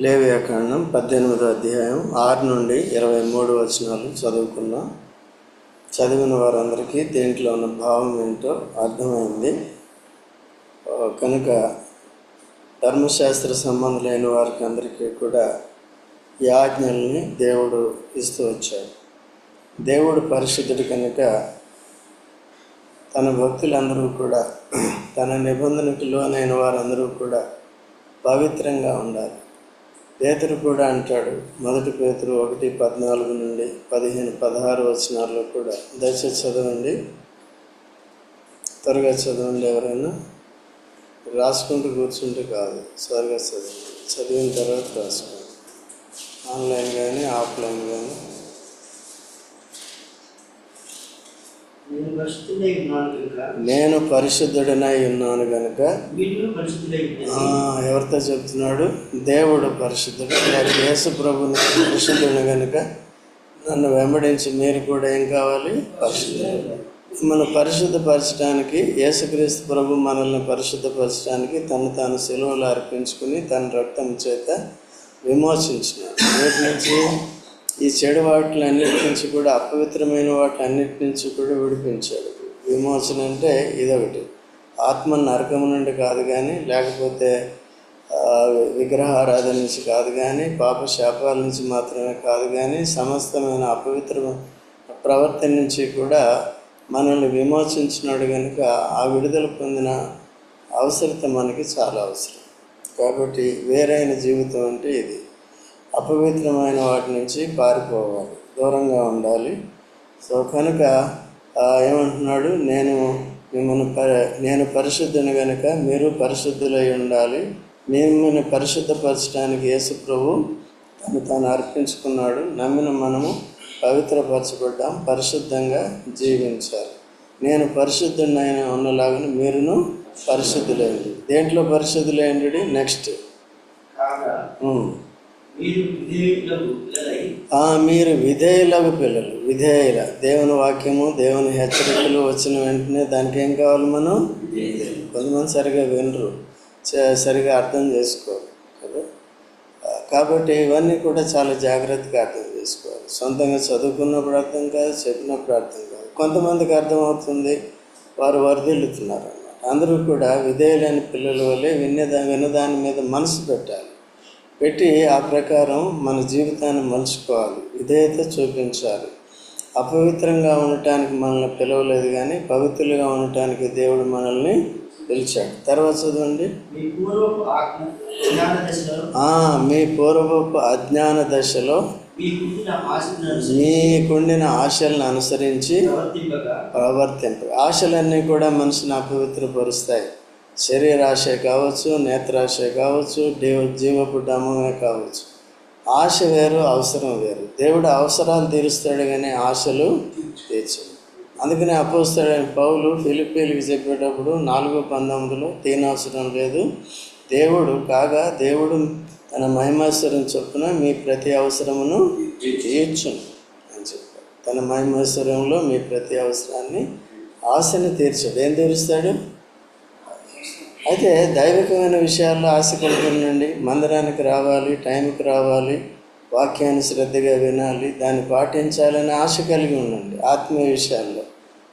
లేవ్యాకాండం పద్దెనిమిదో అధ్యాయం ఆరు నుండి ఇరవై మూడు వచనాలు చదువుకున్నాం. చదివిన వారందరికీ దీంట్లో ఉన్న భావం ఏంటో అర్థమైంది. కనుక ధర్మశాస్త్ర సంబంధం లేని వారికి అందరికీ కూడా ఈ ఆజ్ఞల్ని దేవుడు ఇస్తూ వచ్చాడు. దేవుడు పరిశుద్ధుడు కనుక తన భక్తులందరూ కూడా తన నిబంధనకు లోనైన వారందరూ కూడా పవిత్రంగా ఉండాలి. పేతురు కూడా అంటాడు. మొదటి పేతురు ఒకటి పద్నాలుగు నుండి పదిహేను పదహారు వచనాల్లో కూడా దయచేసి చదవండి. త్వరగా చదవండి ఎవరైనా. రాసుకుంటూ కూర్చుంటే కాదు త్వరగా చదవండి. చదివిన తర్వాత రాసుకోండి. ఆన్లైన్ కానీ ఆఫ్లైన్ కానీ నేను పరిశుద్ధుడనై ఉన్నాను గనుక. ఎవరితో చెప్తున్నాడు? దేవుడు పరిశుద్ధుడు. యేసు ప్రభుని పరిశుద్ధుడు కనుక నన్ను వెంబడించి మీరు కూడా ఏం కావాలి? పరిశుద్ధుడు మన పరిశుద్ధపరచడానికి యేసుక్రీస్తు ప్రభు మనల్ని పరిశుద్ధపరచడానికి తను తాను సెలవులు అర్పించుకుని తన రక్తం చేత విమోచించినాడు. వీటి నుంచి ఈ చెడు వాటిలన్నిటి నుంచి కూడా అపవిత్రమైన వాటిలన్నిటి నుంచి కూడా విడిపించాడు. విమోచన అంటే ఇదొకటి. ఆత్మ నరకం నుండి కాదు కానీ లేకపోతే విగ్రహారాధన నుంచి కాదు కానీ పాప శాపాల నుంచి మాత్రమే కాదు కానీ సమస్తమైన అపవిత్ర ప్రవర్తన నుంచి కూడా మనల్ని విమోచించినాడు కనుక ఆ విడుదల పొందిన అవసరత మనకి చాలా అవసరం. కాబట్టి వేరైన జీవితం అంటే ఇది. అపవిత్రమైన వాటి నుంచి పారిపోవాలి. దూరంగా ఉండాలి. సో కనుక ఏమంటున్నాడు? నేను మిమ్మల్ని ప నేను పరిశుద్ధుని కనుక మీరు పరిశుద్ధులై ఉండాలి. మిమ్మల్ని పరిశుద్ధపరచడానికి యేసు ప్రభు తను తాను అర్పించుకున్నాడు. నమ్మిన మనము పవిత్రపరచబడ్డాం పరిశుద్ధంగా జీవించాలి. నేను పరిశుద్ధునైన ఉన్నలాగా మీరును పరిశుద్ధులైంది. దేంట్లో పరిశుద్ధులైండి నెక్స్ట్. మీరు విధేయులకు పిల్లలై విధేయుల. దేవుని వాక్యము దేవుని హెచ్చరికలు వచ్చిన వెంటనే దానికి ఏం కావాలి మనం? కొంతమంది సరిగా వినరు. సరిగా అర్థం చేసుకోరు. కదా? కాబట్టి ఇవన్నీ కూడా చాలా జాగ్రత్తగా అర్థం చేసుకోవాలి. సొంతంగా చదువుకున్నప్పుడు అర్థం కాదు చెప్పినప్పుడు అర్థం కాదు. కొంతమందికి అర్థమవుతుంది వారు వర్ధిల్లుతున్నారు అన్నమాట. అందరూ కూడా విధేయులైన పిల్లల వల్లే విన్నదా వినదాని మీద మనసు పెట్టాలి. పెట్టి ఆ ప్రకారం మన జీవితాన్ని మలుచుకోవాలి. విధేయత చూపించాలి. అపవిత్రంగా ఉండటానికి మనల్ని పిలవలేదు కానీ పవిత్రులుగా ఉండటానికి దేవుడు మనల్ని పిలిచాడు. తర్వాత చదవండి. మీ పూర్వపు అజ్ఞాన దశలో మీకుండిన ఆశలను అనుసరించి ప్రవర్తింపు ఆశలన్నీ కూడా మనిషిని అపవిత్రపరుస్తాయి. శరీరాశే కావచ్చు నేత్రాశ కావచ్చు దేవ జీవపు డమ్మమే కావచ్చు. ఆశ వేరు అవసరం వేరు. దేవుడు అవసరాలు తీరుస్తాడు కానీ ఆశలు తీర్చడు. అందుకనే అపోస్తాడు పౌలు ఫిలిపీలకి చెప్పేటప్పుడు నాలుగో పంతొమ్మిదిలో తీనవసరం లేదు. దేవుడు కాగా దేవుడు తన మహిమేశ్వరం చొప్పున మీ ప్రతి అవసరమును తీర్చును అని చెప్పాడు. తన మహిమేశ్వరంలో మీ ప్రతి అవసరాన్ని ఆశని తీర్చాడు. ఏం తీరుస్తాడు? అయితే దైవికమైన విషయాల్లో ఆశ కలిగి ఉండండి మందిరానికి రావాలి టైంకి రావాలి వాక్యాన్ని శ్రద్ధగా వినాలి దాన్ని పాటించాలని ఆశ కలిగి ఉండండి ఆత్మీయ విషయాల్లో.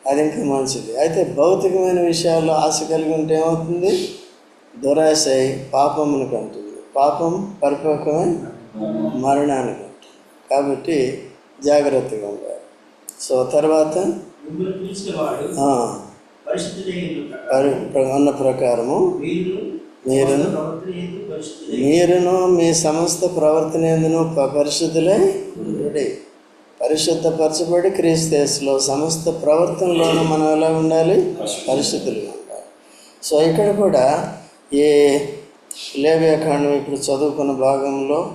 అది ఇంకా మంచిది. అయితే భౌతికమైన విషయాల్లో ఆశ కలిగి ఉంటే ఏమవుతుంది? దురాశ అయి పాపమునికి అంటుంది పాపం పరిపక్వమై మరణానికి అంటుంది కాబట్టి జాగ్రత్తగా ఉండాలి. సో తర్వాత? ఉన్న ప్రకారము మీరు మీరును మీరును మీ సమస్త ప్రవర్తన ఎందును పరిశుద్ధులై. పరిశుద్ధపరచబడి క్రీస్తులో సమస్త ప్రవర్తనలోనూ మనం ఎలా ఉండాలి? పరిశుద్ధులుగా ఉండాలి. సో ఇక్కడ కూడా ఈ లేవ్యాకాండం ఇప్పుడు చదువుకున్న భాగంలో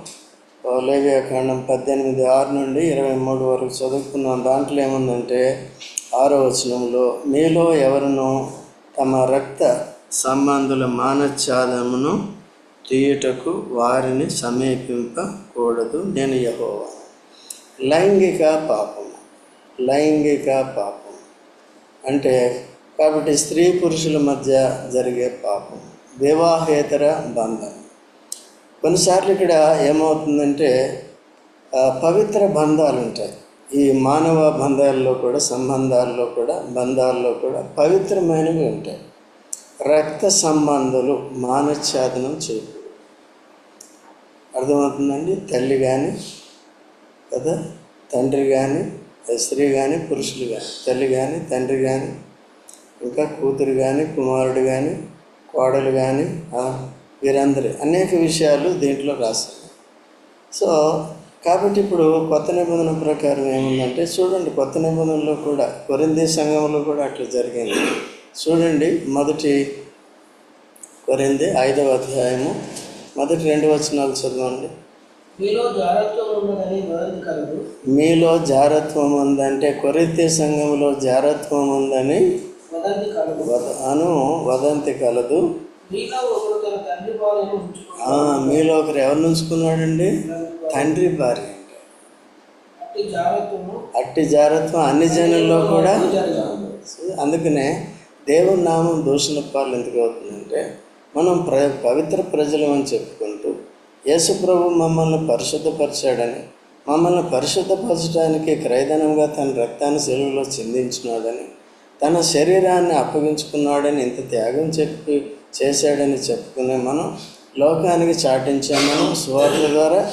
ఆ, లేవ్యాకాండం పద్దెనిమిది ఆరు నుండి ఇరవై మూడు వరకు చదువుకున్నాం. దాంట్లో ఏముందంటే ఆరో వచనంలో మీలో ఎవరును తమ రక్త సంబంధుల మానఛాదమును తీయుటకు వారిని సమీపింపకూడదు. నేను యహోవా. లైంగిక పాపం. లైంగిక పాపం. అంటే కాబట్టి స్త్రీ పురుషుల మధ్య జరిగే పాపం. వివాహేతర బంధం. కొన్నిసార్లు ఇక్కడ ఏమవుతుందంటే పవిత్ర బంధాలు ఉంటాయి ఈ మానవ బంధాల్లో కూడా సంబంధాల్లో కూడా బంధాల్లో కూడా పవిత్రమైనవి ఉంటాయి. రక్త సంబంధాలు మానఛాదనం చేయకూడదు అర్థమవుతుందండి? తల్లి కానీ కదా? తండ్రి కానీ స్త్రీ కానీ పురుషులు కానీ తల్లి కానీ తండ్రి కానీ ఇంకా కూతురు కానీ కుమారుడు కానీ కోడలు కానీ వీరందరి అనేక విషయాలు దీంట్లో రాశారు. సో కాబట్టి ఇప్పుడు కొత్త నిబంధన ప్రకారం ఏముందంటే చూడండి కొత్త నిబంధనలో కూడా కొరింది సంఘంలో కూడా అట్లా జరిగింది. చూడండి మొదటి కొరింది ఐదవ అధ్యాయము మొదటి రెండు వచనాలు చదవండి. మీలో జారత్వం ఉందంటే కొరింథీ సంఘంలో జారత్వం ఉందని అను వదంతి కలదు. మీలో ఒకరు ఎవరిని ఉంచుకున్నాడండి? తండ్రి భార్య. అట్టి జారత్వం అన్ని జనుల్లో కూడా అందుకనే దేవుని నామం దూషణ పాలు ఎందుకు అవుతుందంటే మనం ప్ర పవిత్ర ప్రజలు అని చెప్పుకుంటూ యేసు ప్రభు మమ్మల్ని పరిశుద్ధపరిచాడని మమ్మల్ని పరిశుద్ధపరచడానికి క్రైదనంగా తన రక్తాన్ని సెలవులో చిందించినాడని తన శరీరాన్ని అప్పగించుకున్నాడని ఇంత త్యాగం చెప్పి చేశాడని చెప్పుకునే మనం లోకానికి చాటించే మనం సువార్త ద్వారా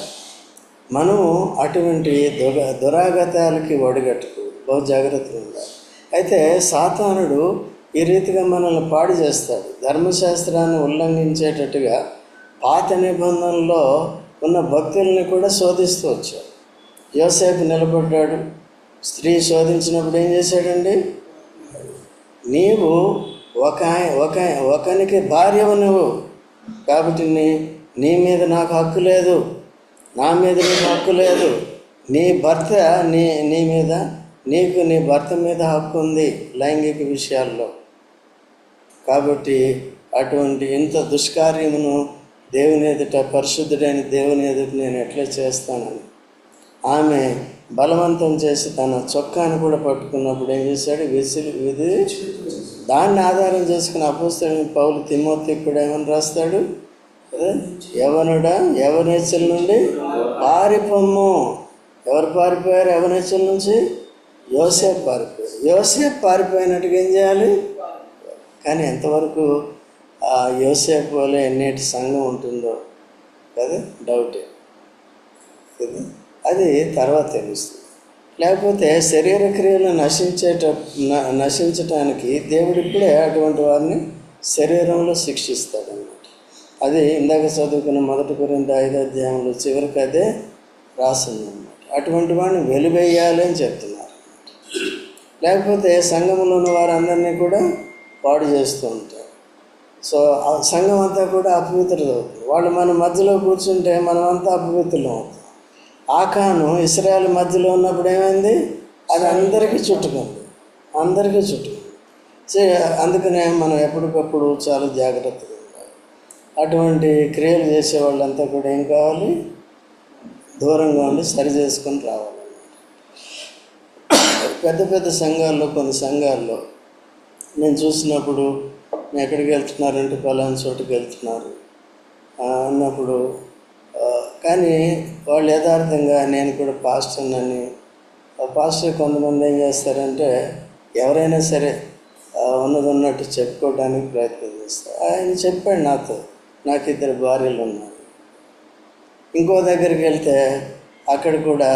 మనము అటువంటి దుర దురాగతాలకి ఒడిగట్టుకు బహు జాగ్రత్తగా ఉండాలి. అయితే సాతానుడు ఈ రీతిగా మనల్ని పాడు చేస్తాడు. ధర్మశాస్త్రాన్ని ఉల్లంఘించేటట్టుగా పాత నిబంధనలో ఉన్న భక్తుల్ని కూడా శోధిస్తూ వచ్చాడు. యోసేపు నిలబడ్డాడు. స్త్రీ శోధించినప్పుడు ఏం చేశాడండి? నీవు ఒక ఒక ఒకనికి భార్యవు నువ్వు కాబట్టి నీ నీ మీద నాకు హక్కు లేదు. నా మీద నీకు హక్కు లేదు. నీ భర్త నీ నీ మీద నీకు నీ భర్త మీద హక్కు ఉంది లైంగిక విషయాల్లో. కాబట్టి అటువంటి ఇంత దుష్కార్యమును దేవుని ఎదుట పరిశుద్ధుడైన దేవుని ఎదుట నేను ఎట్లా చేస్తానని. ఆమె బలవంతం చేసి తన చొక్కాను కూడా పట్టుకున్నప్పుడు ఏం చేశాడు? విసిరి విధి దాన్ని ఆధారం చేసుకుని అపోస్తాడు పౌలు తిమోతి కూడా ఏమని రాస్తాడు? ఎవనుడా యవనుడా? నుండి పారిపోమ్ము. ఎవరు పారిపోయారు యవనేచ్చల నుంచి? యోసేపు పారిపోయారు యోసేపు పారిపోయినట్టుగా ఏం చేయాలి? కానీ ఎంతవరకు ఆ యోసేపు వల్ల ఎన్నేటి సంఘం ఉంటుందో కదా? డౌటే. కదా? అది తర్వాత తెలుస్తుంది. లేకపోతే శరీర క్రియలు నశించేట నశించటానికి దేవుడు ఇప్పుడే అటువంటి వారిని శరీరంలో శిక్షిస్తాడనమాట అది ఇందాక చదువుకున్న మొదటి గురించి ఐదో అధ్యాయంలో చివరికి అదే రాసిందనమాట అటువంటి వాడిని వెలివేయాలి అని చెప్తున్నారు. లేకపోతే సంఘంలో ఉన్న వారందరినీ కూడా పాడు చేస్తూ ఉంటారు. సో ఆ సంఘం అంతా కూడా అపవిత్రత అవుతుంది వాళ్ళు మన మధ్యలో కూర్చుంటే మనమంతా అపవిత్రులం అవుతుంది ఆకాను ఇస్రాయల్ మధ్యలో ఉన్నప్పుడు ఏమైంది? అది అందరికీ చుట్టుకుంది. అందరికీ చుట్టుకుంది. సో అందుకనే మనం ఎప్పటికప్పుడు చాలా జాగ్రత్తగా ఉండాలి. అటువంటి క్రియలు చేసే వాళ్ళంతా కూడా ఏం కావాలి? దూరంగా ఉండి సరి చేసుకొని రావాలి. పెద్ద పెద్ద సంఘాల్లో కొన్ని సంఘాల్లో నేను చూసినప్పుడు ఎక్కడికి వెళ్తున్నారంటే పలానా చోటుకి వెళ్తున్నారు? అన్నప్పుడు కానీ వాళ్ళు యథార్థంగా నేను కూడా పాస్టర్నని ఆ పాస్టర్ కొంతమంది ఏం చేస్తారంటే ఎవరైనా సరే ఉన్నది ఉన్నట్టు చెప్పుకోవడానికి ప్రయత్నం చేస్తారు. ఆయన చెప్పాడు నాతో నాకు ఇద్దరు భార్యలు ఉన్నారు. ఇంకో దగ్గరికి వెళ్తే అక్కడ కూడా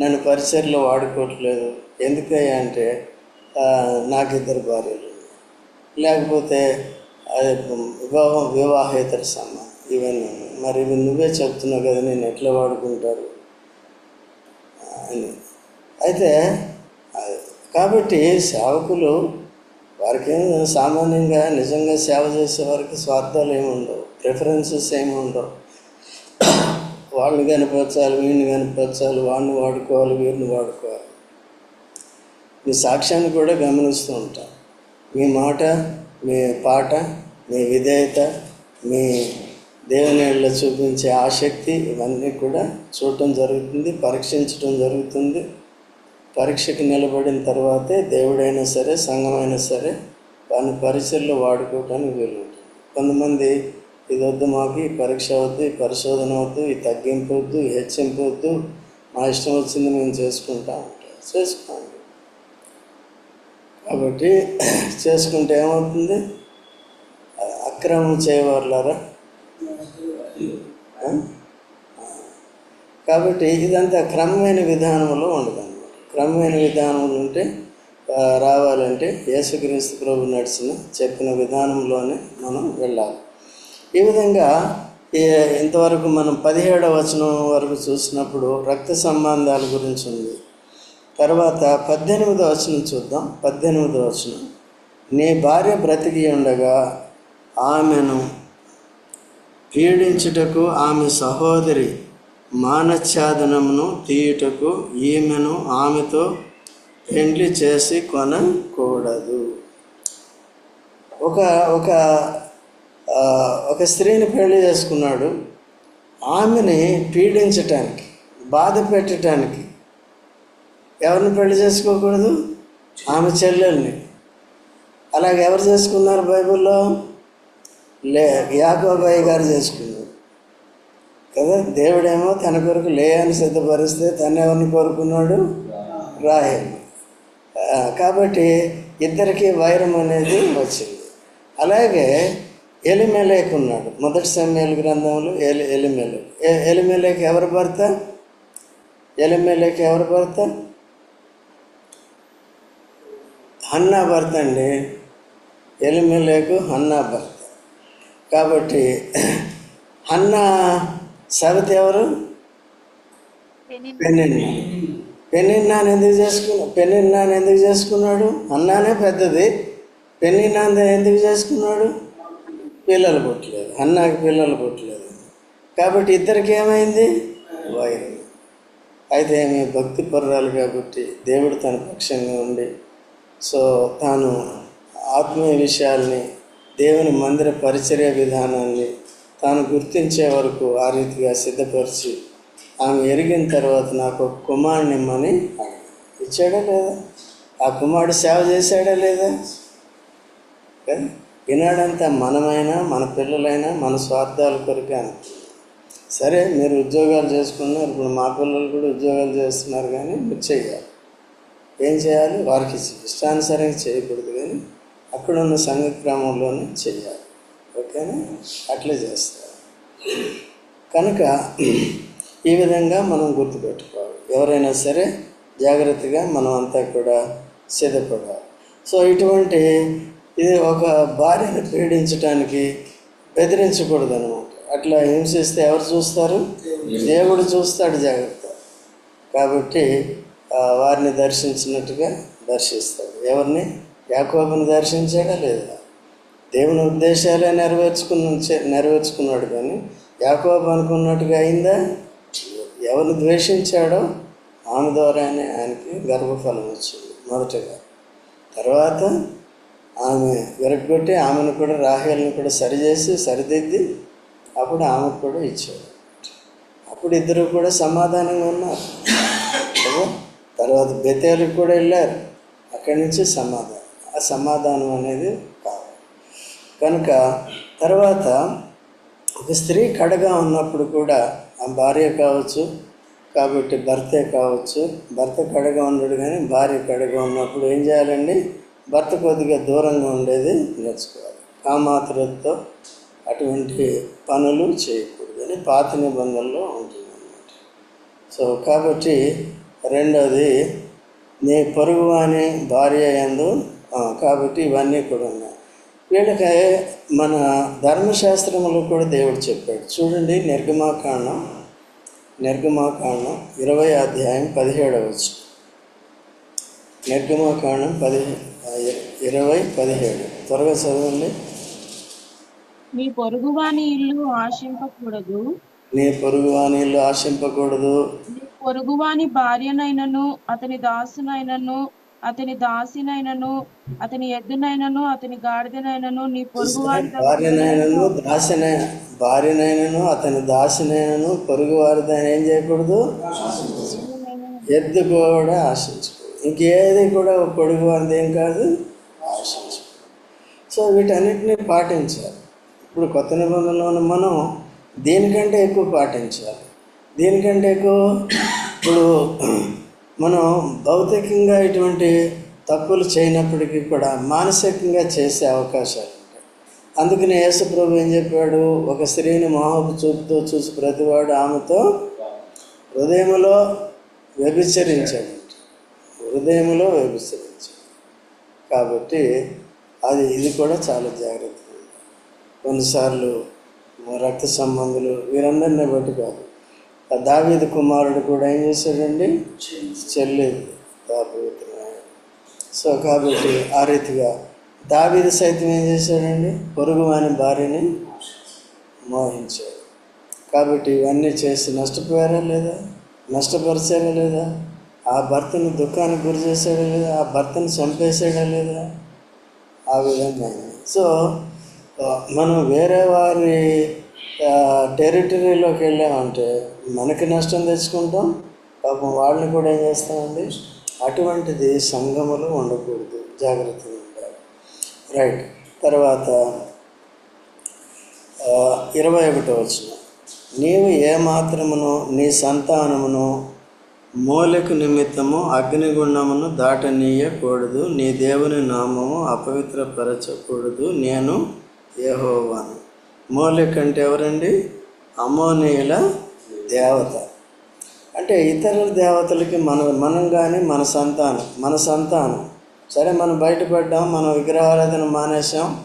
నన్ను పరిచయలో వాడుకోవట్లేదు. ఎందుకయ్యా అంటే నాకు ఇద్దరు భార్యలు లేకపోతే అది వివాహం వివాహేతర సమ్మ ఇవన్నీ మరి నువ్వే చెప్తున్నావు కదా నేను ఎట్లా వాడుకుంటారు? అని. అయితే కాబట్టి సేవకులు వారికి సామాన్యంగా నిజంగా సేవ చేసే వారికి స్వార్థాలు ఏమి ఉండవు ప్రిఫరెన్సెస్ ఏమి ఉండవు. వాళ్ళని కనిపించాలి వీడిని కనిపించాలి వాడిని వాడుకోవాలి వీరిని వాడుకోవాలి. మీ సాక్ష్యాన్ని కూడా గమనిస్తూ ఉంటాం. మీ మాట మీ పాట మీ విధేయత మీ దేవునిలో చూపించే ఆసక్తి ఇవన్నీ కూడా చూడటం జరుగుతుంది పరీక్షించడం జరుగుతుంది. పరీక్షకు నిలబడిన తర్వాతే దేవుడైనా సరే సంఘమైనా సరే దాని పరిచయలో వాడుకోవటానికి వీలుంటుంది. కొంతమంది ఇది వద్దు మాకు ఈ పరీక్ష వద్దు ఈ పరిశోధన వద్దు ఈ తగ్గింపు వద్దు ఈ హెచ్చింపు వద్దు మా ఇష్టం వచ్చింది మేము చేసుకుంటాం అంటారు చేసుకోండి. కాబట్టి చేసుకుంటే ఏమవుతుంది? అక్రమం చేయవర్లారా? కాబట్టి ఇదంతా క్రమమైన విధానంలో ఉండదు క్రమమైన విధానంలో ఉంటే రావాలంటే యేసుక్రీస్తు ప్రభు నడిచిన చెప్పిన విధానంలోనే మనం వెళ్ళాలి. ఈ విధంగా ఇంతవరకు మనం పదిహేడవ వచనం వరకు చూసినప్పుడు రక్త సంబంధాల గురించి ఉంది. తర్వాత పద్దెనిమిదవ వచనం చూద్దాం. పద్దెనిమిదవ వచనం. నీ భార్య బ్రతికి ఉండగా ఆమెను పీడించుటకు ఆమె సహోదరి మానఛాదనమును తీయుటకు ఈమెను ఆమెతో పెండ్లి చేసి కొనకూడదు. ఒక ఒక ఒక స్త్రీని పెళ్ళి చేసుకున్నాడు. ఆమెని పీడించటానికి బాధ పెట్టడానికి ఎవరిని పెళ్ళి చేసుకోకూడదు? ఆమె చెల్లెల్ని. అలాగే ఎవరు చేసుకున్నారు బైబిల్లో? లే యాకోబాయి గారు చేసుకున్నారు కదా దేవుడేమో తన కొరకు లేయాన్ని సిద్ధపరిస్తే తను ఎవరిని కోరుకున్నాడు? రాహేల్. కాబట్టి ఇద్దరికి వైరం అనేది వచ్చింది. అలాగే ఎలిమెలేక్ ఉన్నాడు. మొదటి సమయాల గ్రంథంలో ఎలి ఎలిమెలేక్. ఎలిమెలేక్ ఎవరి భర్త? ఎలిమెలేక్ ఎవరి భర్త? హన్నా భర్త అండి. ఎలిమెలేకు హన్నా భర్త. కాబట్టి హన్నా సవితి ఎవరు? పెనిన్నా పెనిన్నాను ఎందుకు చేసుకున్నా పెనిన్నాను ఎందుకు చేసుకున్నాడు? అన్నానే పెద్దది. పెనిన్నాను ఎందుకు చేసుకున్నాడు? పిల్లలు పుట్టలేదు. అన్నాకి పిల్లలు పుట్టలేదు. కాబట్టి ఇద్దరికి ఏమైంది? వైరం. అయితే ఆమె భక్తి పర్రాలు కాబట్టి దేవుడు తన పక్షంగా ఉండి సో తాను ఆత్మీయ విషయాల్ని దేవుని మందిర పరిచర్య విధానాన్ని తాను గుర్తించే వరకు ఆ రీతిగా సిద్ధపరిచి ఆమె ఎరిగిన తర్వాత నాకు ఒక కుమారుని ఇమ్మని ఇచ్చాడా లేదా? ఆ కుమారుడు సేవ చేశాడా లేదా? కదా ఈనాడంతా మనమైనా మన పిల్లలైనా మన స్వార్థాల కొరకే అనుకుంటున్నాం సరే మీరు ఉద్యోగాలు చేసుకున్నారు ఇప్పుడు మా పిల్లలు కూడా ఉద్యోగాలు చేస్తున్నారు కానీ మీరు చేయాలి ఏం చేయాలి? వారికి ఇష్టానుసారంగా చేయకూడదు కానీ అక్కడ ఉన్న సంఘ క్రమంలోనే చేయాలి. ఓకేనా? అట్లే చేస్తారు. కనుక ఈ విధంగా మనం గుర్తుపెట్టుకోవాలి. ఎవరైనా సరే జాగ్రత్తగా మనం అంతా కూడా సిద్ధపడాలి. సో ఇటువంటి ఇది ఒక భార్యను పీడించడానికి బెదిరించకూడదు అనమాట అట్లా హింసిస్తే ఎవరు చూస్తారు? దేవుడు. చూస్తాడు జాగ్రత్త. కాబట్టి వారిని దర్శించినట్టుగా దర్శిస్తాడు. ఎవరిని? యాకోబుని దర్శించాడా లేదా. దేవుని ఉద్దేశాలే నెరవేర్చుకున్న నెరవేర్చుకున్నాడు కానీ యాకోబు అనుకున్నట్టుగా అయిందా? ఎవరిని ద్వేషించాడో ఆమె ద్వారానే ఆయనకి గర్భఫలం వచ్చింది మొదటగా. తర్వాత ఆమె విరగొట్టి ఆమెను కూడా రాహేల్ని కూడా సరిచేసి సరిదిద్ది అప్పుడు ఆమెకు కూడా ఇచ్చాడు. అప్పుడు ఇద్దరు కూడా సమాధానంగా ఉన్నారు. తర్వాత బెతేలకు కూడా వెళ్ళారు. అక్కడి నుంచి సమాధానం. ఆ సమాధానం అనేది కావాలి కనుక తర్వాత ఒక స్త్రీ కడగా ఉన్నప్పుడు కూడా ఆ భార్య కావచ్చు కాబట్టి భర్తే కావచ్చు భర్త కడగా ఉండడు కానీ భార్య కడగా ఉన్నప్పుడు ఏం చేయాలండి? భర్త కొద్దిగా దూరంగా ఉండేది నేర్చుకోవాలి. కామాతురతో అటువంటి పనులు చేయకూడదని పాత నిబంధనలో ఉంటుంది అన్నమాట సో కాబట్టి రెండోది నీ పొరుగు అని భార్య ఎందు కాబట్టి ఇవన్నీ కూడా ఉన్నాయి. వీళ్ళకి మన ధర్మశాస్త్రంలో కూడా దేవుడు చెప్పాడు. చూడండి నిర్గమాకాండం నిర్గమాకాండం ఇరవై అధ్యాయం పదిహేడవ నిర్గమాకాండం పది ఇరవై పదిహేడు. త్వరగా చదవండి. నీ పొరుగువాని ఇల్లు ఆశింపకూడదు. నీ పొరుగు వాణిలు ఆశింపకూడదు. పొరుగువాని భార్యనైనను అతని దాసునైనను అతని దాసినైనను అతని ఎద్దునైనను అతని గాడిదనైనను నీ పొరుగువాని భార్యనైనను దాసిన భార్యనైనను అతని దాసినైనను పొరుగు వారిదాన్ని ఏం చేయకూడదు? ఎద్దు కూడా ఆశించకూడదు. ఇంకేది కూడా పొడుగు వారిది ఏం కాదు? ఆశించకూడదు. సో వీటన్నిటిని పాటించాలి. ఇప్పుడు కొత్త నిబంధనలో మనం దీనికంటే ఎక్కువ పాటించాలి? దీనికంటే ఎక్కువ? ఇప్పుడు మనం భౌతికంగా ఇటువంటి తప్పులు చేయనప్పటికీ కూడా మానసికంగా చేసే అవకాశాలు ఉంటాయి. అందుకని యేసుప్రభు ఏం చెప్పాడు? ఒక స్త్రీని మోహపు చూపుతో చూసి ప్రతివాడు ఆమెతో హృదయములో వ్యభిచరించాడు. హృదయంలో వ్యభిచరించాడు. కాబట్టి అది ఇది కూడా చాలా జాగ్రత్త కొన్నిసార్లు రక్త సంబంధులు వీరందరినీ బట్టి కాదు. దావీదు కుమారుడు కూడా ఏం చేశాడండి? చెల్లి దాపవిత్రమయ్యాడు సో కాబట్టి ఆ రీతిగా దావీదు సైతం ఏం చేశాడండి? పొరుగు వాని భార్యని మోహించాడు. కాబట్టి ఇవన్నీ చేసి నష్టపోయారా లేదా? నష్టపరిచారా లేదా? ఆ భర్తను దుఃఖానికి గురి చేశాడా లేదా? ఆ భర్తను చంపేశాడా లేదా? ఆ విధంగా. సో మనం వేరే వారి టెరిటరీలోకి వెళ్ళామంటే మనకి నష్టం తెచ్చుకుంటాం. పాపం వాళ్ళని కూడా ఏం చేస్తామండి? అటువంటిది సంఘములు ఉండకూడదు. జాగ్రత్తగా ఉండాలి. రైట్ తర్వాత ఇరవై ఒకటో వచ్చిన నీవు ఏమాత్రమును నీ సంతానమును మూలకు నిమిత్తము అగ్నిగుండమును దాటనీయకూడదు. నీ దేవుని నామము అపవిత్రపరచకూడదు. నేను ఏహోవాను మోలెక్ అంటే ఎవరండి అమోనీయుల దేవత. అంటే ఇతర దేవతలకి మన మనం కానీ మన సంతానం మన సంతానం. సరే మనం బయటపడ్డాం మనం విగ్రహారాధన మానేసాం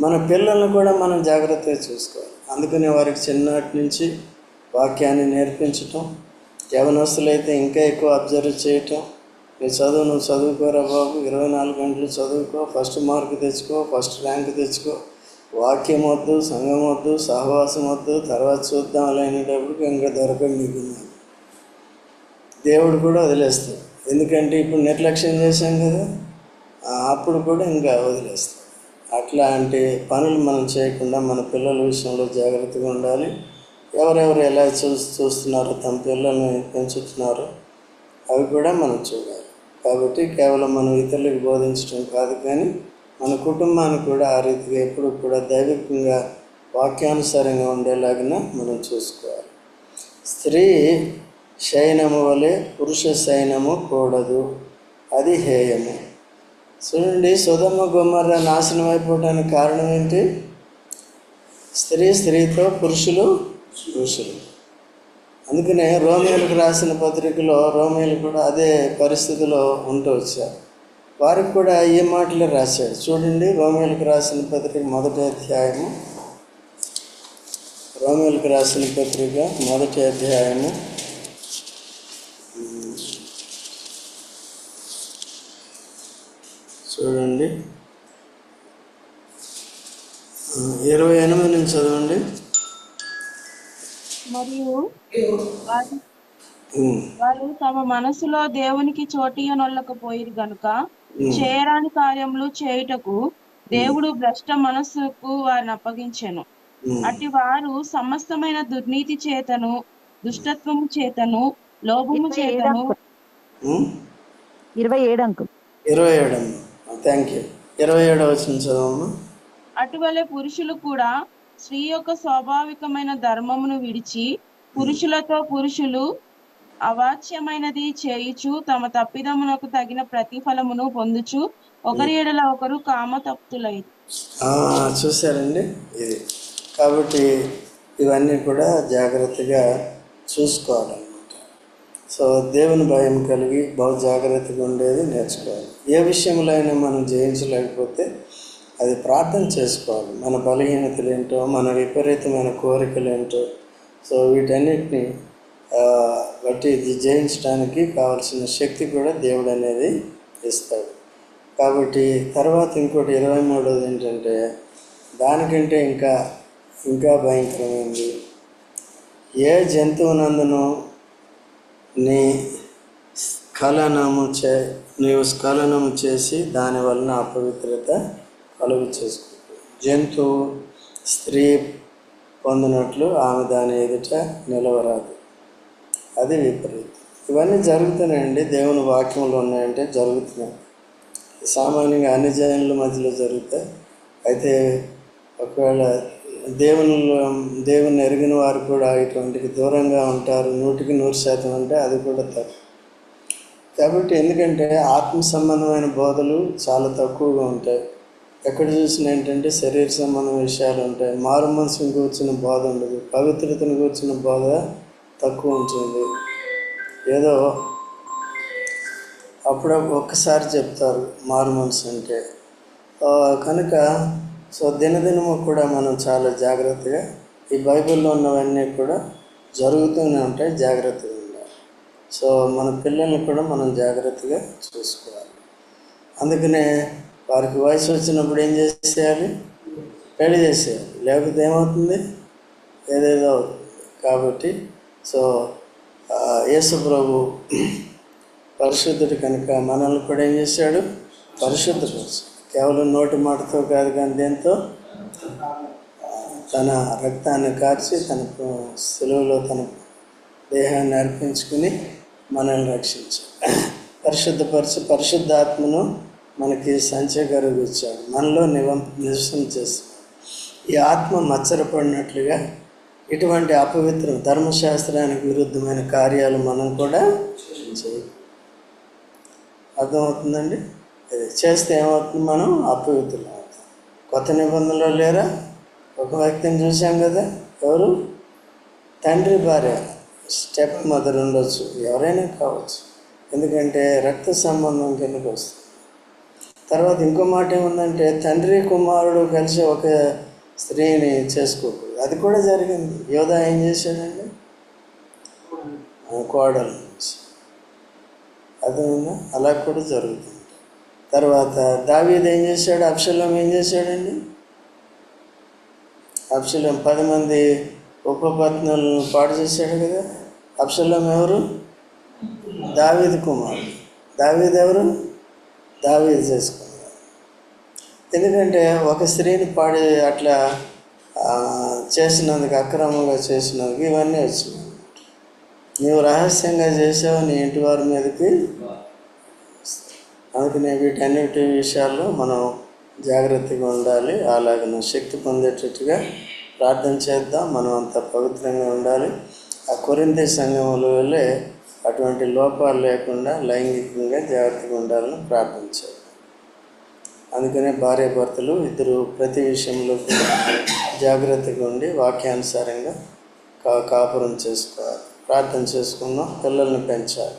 మన పిల్లల్ని కూడా మనం జాగ్రత్తగా చూసుకోవాలి. అందుకనే వారికి చిన్నటి నుంచి వాక్యాన్ని నేర్పించటం యవనస్తులైతే ఇంకా ఎక్కువ అబ్జర్వ్ చేయటం. నీ చదువు నువ్వు చదువుకోరా బాబు ఇరవై నాలుగు గంటలు చదువుకో ఫస్ట్ మార్క్ తెచ్చుకో ఫస్ట్ ర్యాంక్ తెచ్చుకో. వాక్యం వద్దు సంఘం వద్దు సహవాసం వద్దు తర్వాత చూద్దాం అనేటప్పటికి ఇంకా దొరకదు మీకు దేవుడు కూడా వదిలేస్తాడు. ఎందుకంటే ఇప్పుడు నిర్లక్ష్యం చేశాం కదా ఆ, అప్పుడు కూడా ఇంకా వదిలేస్తాం అట్లాంటి పనులు మనం చేయకుండా మన పిల్లల విషయంలో జాగ్రత్తగా ఉండాలి. ఎవరెవరు ఎలా చూ చూస్తున్నారో తమ పిల్లల్ని పెంచుతున్నారో అవి కూడా మనం చూడాలి. కాబట్టి కేవలం మనం ఇతరులకు బోధించడం కాదు కానీ మన కుటుంబాన్ని కూడా ఆ రీతిగా ఎప్పుడు కూడా దైవికంగా వాక్యానుసారంగా ఉండేలాగిన మనం చూసుకోవాలి. స్త్రీ శయనము వలె పురుష శయనము కూడదు అది హేయము. చూడండి సుధమ్మ గుమ్మర్ర నాశనం అయిపోవడానికి కారణం ఏంటి? స్త్రీ స్త్రీతో పురుషులు పురుషులు. అందుకనే రోమిలకు రాసిన పత్రికలో రోమిలు కూడా అదే పరిస్థితిలో ఉంటూ వచ్చారు. వారికి కూడా ఈ మాటలే రాశాడు? చూడండి రోమియోలకు రాసిన పత్రిక మొదటి అధ్యాయము. రోమియోలకు రాసిన పత్రిక మొదటి అధ్యాయము. చూడండి. ఇరవై ఎనిమిది నుంచి చదవండి. మరియు వారు తమ మనసులో దేవునికి చోటియనొల్లకపోయిరు గనుక చేయరాని కార్యములు చేయుటకు దేవుడు భ్రష్ట మనస్సుకు వారిని అప్పగించెను. అట్టి వారు సమస్తమైన దుర్నీతి చేతను దుష్టత్వము చేతను లోభము చేతను. ఇరవై ఏడు అంకుల్. ఇరవై ఏడు థ్యాంక్ యూ ఇరవై ఏడో వచ్చిన అటువలే పురుషులు కూడా స్త్రీ యొక్క స్వాభావికమైన ధర్మమును విడిచి పురుషులతో పురుషులు అవాచ్యమైనది చేయుచు తమ తప్పిదమునకు తగిన ప్రతిఫలమును పొందుచు ఒకరి ఎడల ఒకరు కామతప్తులై. ఆ, చూశారండి? ఇది. కాబట్టి ఇవన్నీ కూడా జాగ్రత్తగా చూసుకోవాలన్నమాట. సో దేవుని భయం కలిగి బహు జాగ్రత్తగా ఉండేది నేర్చుకోవాలి. ఏ విషయంలో అయినా మనం జయించలేకపోతే అది ప్రార్థన చేసుకోవాలి. మన బలహీనతలు ఏంటో మన విపరీతమైన కోరికలు ఏంటో సో వీటన్నిటిని బట్టి ఇది జయించడానికి కావాల్సిన శక్తి కూడా దేవుడు అనేది ఇస్తాడు. కాబట్టి తర్వాత ఇంకోటి ఇరవై మూడోది ఏంటంటే దానికంటే ఇంకా ఇంకా భయంకరమైంది ఏ జంతువునందును నీ స్ఖలనము చే నీవు స్ఖలనము చేసి దాని వలన అపవిత్రత కలుగు చేసుకుంటుంది. జంతువు స్త్రీ పొందినట్లు ఆమె దాని ఎదుట నిలవరాదు. అది విపరీతం. ఇవన్నీ జరుగుతున్నాయండి దేవుని వాక్యంలో ఉన్నాయంటే జరుగుతున్నాయి. సామాన్యంగా అన్ని జనుల మధ్యలో జరుగుతాయి. అయితే ఒకవేళ దేవుని దేవుని ఎరిగిన వారు కూడా ఇటువంటికి దూరంగా ఉంటారు. నూటికి నూరు శాతం అంటే అది కూడా తప్పు. కాబట్టి ఎందుకంటే ఆత్మ సంబంధమైన బోధలు చాలా తక్కువగా ఉంటాయి. ఎక్కడ చూసిన ఏంటంటే శరీర సంబంధం విషయాలు ఉంటాయి. మారు మనసుని కూర్చున్న బోధ ఉండదు. పవిత్రతను కూర్చున్న బోధ తక్కువ ఉంటుంది. ఏదో అప్పుడు ఒక్కసారి చెప్తారు మారు మనసు అంటే. కనుక సో దినదినము కూడా మనం చాలా జాగ్రత్తగా ఈ బైబిల్లో ఉన్నవన్నీ కూడా జరుగుతూనే ఉంటాయి జాగ్రత్తగా ఉండాలి. సో మన పిల్లల్ని కూడా మనం జాగ్రత్తగా చూసుకోవాలి. అందుకనే వారికి వయసు వచ్చినప్పుడు ఏం చేసేయాలి? పెళ్ళి చేసేయాలి. లేకపోతే ఏమవుతుంది? ఏదేదో అవుతుంది. కాబట్టి సో యేసు ప్రభు పరిశుద్ధుడు కనుక మనల్ని కూడా ఏం చేశాడు? పరిశుద్ధుడు. కేవలం నోటి మాటతో కాదు కానీ దేంతో? తన రక్తాన్ని కార్చి తన సెలవులో తన దేహాన్ని అర్పించుకుని మనల్ని రక్షించాడు. పరిశుద్ధ పరిశుద్ధాత్మను మనకి సంచయగరుగు ఇచ్చాడు. మనలో నివం నివసం చేస్తాడు ఈ ఆత్మ మచ్చరపడినట్లుగా ఇటువంటి అపవిత్ర ధర్మశాస్త్రానికి విరుద్ధమైన కార్యాలు మనం కూడా చేయాలి అర్థమవుతుందండి? అది చేస్తే ఏమవుతుంది మనం అపవిత్రులు. అవుతాం కొత్త నిబంధనలో లేరా? ఒక వ్యక్తిని చూసాం కదా ఎవరు? తండ్రి భార్య స్టెప్ మదర్ ఉండొచ్చు ఎవరైనా కావచ్చు. ఎందుకంటే రక్త సంబంధం కిందకు వస్తుంది? తర్వాత ఇంకో మాట ఏముందంటే తండ్రి కుమారుడు కలిసి ఒక స్త్రీని చేసుకోకూడదు అది కూడా జరిగింది. యోధా ఏం చేశాడండి కోడల నుంచి. అది అలా కూడా జరుగుతుంది. తర్వాత దావీద్ ఏం చేశాడు? అప్షలం ఏం చేశాడండి? అప్షలం పది మంది ఉపపత్నులను పాడు చేశాడు కదా. అప్షలం ఎవరు? దావీద్ కుమారుడు. దావీద్ ఎవరు? దావీద్ చేసుకున్నాడు. ఎందుకంటే ఒక స్త్రీని పాడి అట్లా చేసినందుకు అక్రమంగా చేసినందుకు ఇవన్నీ వచ్చినాయి. నీవు రహస్యంగా చేసావు నీ ఇంటి వారి మీదకి. అందుకనే వీటన్నిటి విషయాల్లో మనం జాగ్రత్తగా ఉండాలి. అలాగే శక్తి పొందేటట్టుగా ప్రార్థన చేద్దాం. మనం అంత పవిత్రంగా ఉండాలి. ఆ కొరింది సంఘముల వల్లే అటువంటి లోపాలు లేకుండా లైంగికంగా జాగ్రత్తగా ఉండాలని ప్రార్థన అందుకనే భార్య భర్తలు ఇద్దరు ప్రతి విషయంలో కూడా జాగ్రత్తగా ఉండి వాక్యానుసారంగా కా కాపురం చేసుకోవాలి. ప్రార్థన చేసుకుందాం. పిల్లల్ని పెంచాలి.